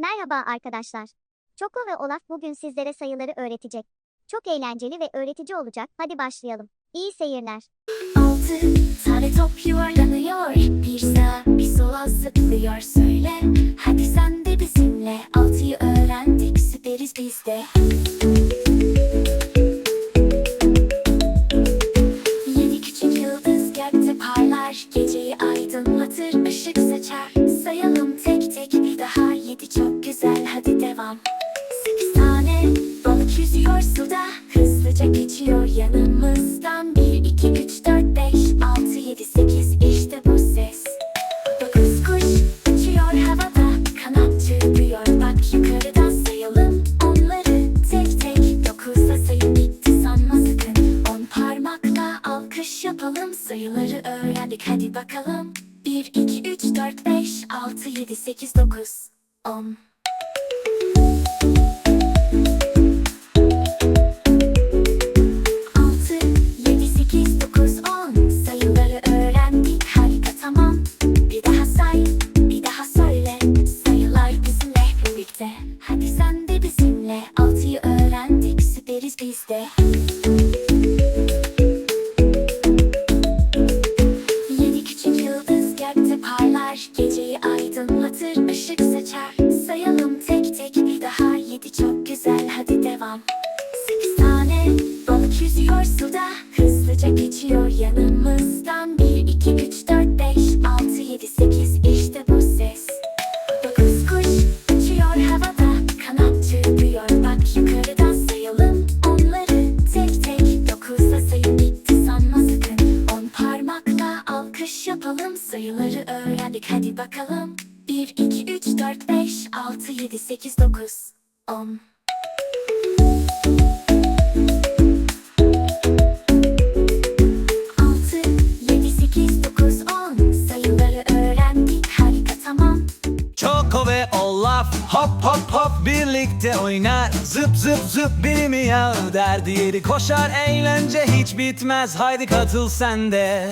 Merhaba arkadaşlar. Çoko ve Olaf bugün sizlere sayıları öğretecek. Çok eğlenceli ve öğretici olacak. Hadi başlayalım. İyi seyirler. Altı tane top yuvarlanıyor Bir sağa bir sola zıplıyor söyle Hadi sen de bizimle Altıyı öğrendik süperiz biz de Yedi küçük yıldız gökte parlar Geceyi aydınlatır ışık saçar Sayalım efsane Balık yüzüyor suda. Hızlıca geçiyor yanımızdan. Bir, iki, üç, dört, beş, altı, yedi, sekiz. İşte bu ses. Dokuz kuş uçuyor havada. Kanat çırpıyor. Bak yukarıdan sayalım Onları. Tek tek Dokuzda sayı bitti sanma sakın. On parmakla alkış yapalım. Sayıları öğrendik. Hadi bakalım. 1, 2, 3, 4, 5, 6, 7, 8, 9, 10 de bizimle Altıyı öğrendik süperiz biz de. Yedi küçük yıldız gökte parlar Geceyi aydınlatır ışık saçar. Sayalım tek tek bir daha Yedi çok güzel hadi devam. Sekiz tane balık yüzüyor suda Hızlıca geçiyor yanımızdan. Bir, altı, yedi, sekiz, dokuz On. Altı, yedi, sekiz, dokuz, on. Sayıları öğrendik. Harika tamam. Çoko ve Olaf hop hop hop birlikte oynar. Zıp zıp zıp biri mi ya der. Diğeri koşar Eğlence hiç bitmez. Haydi katıl sen de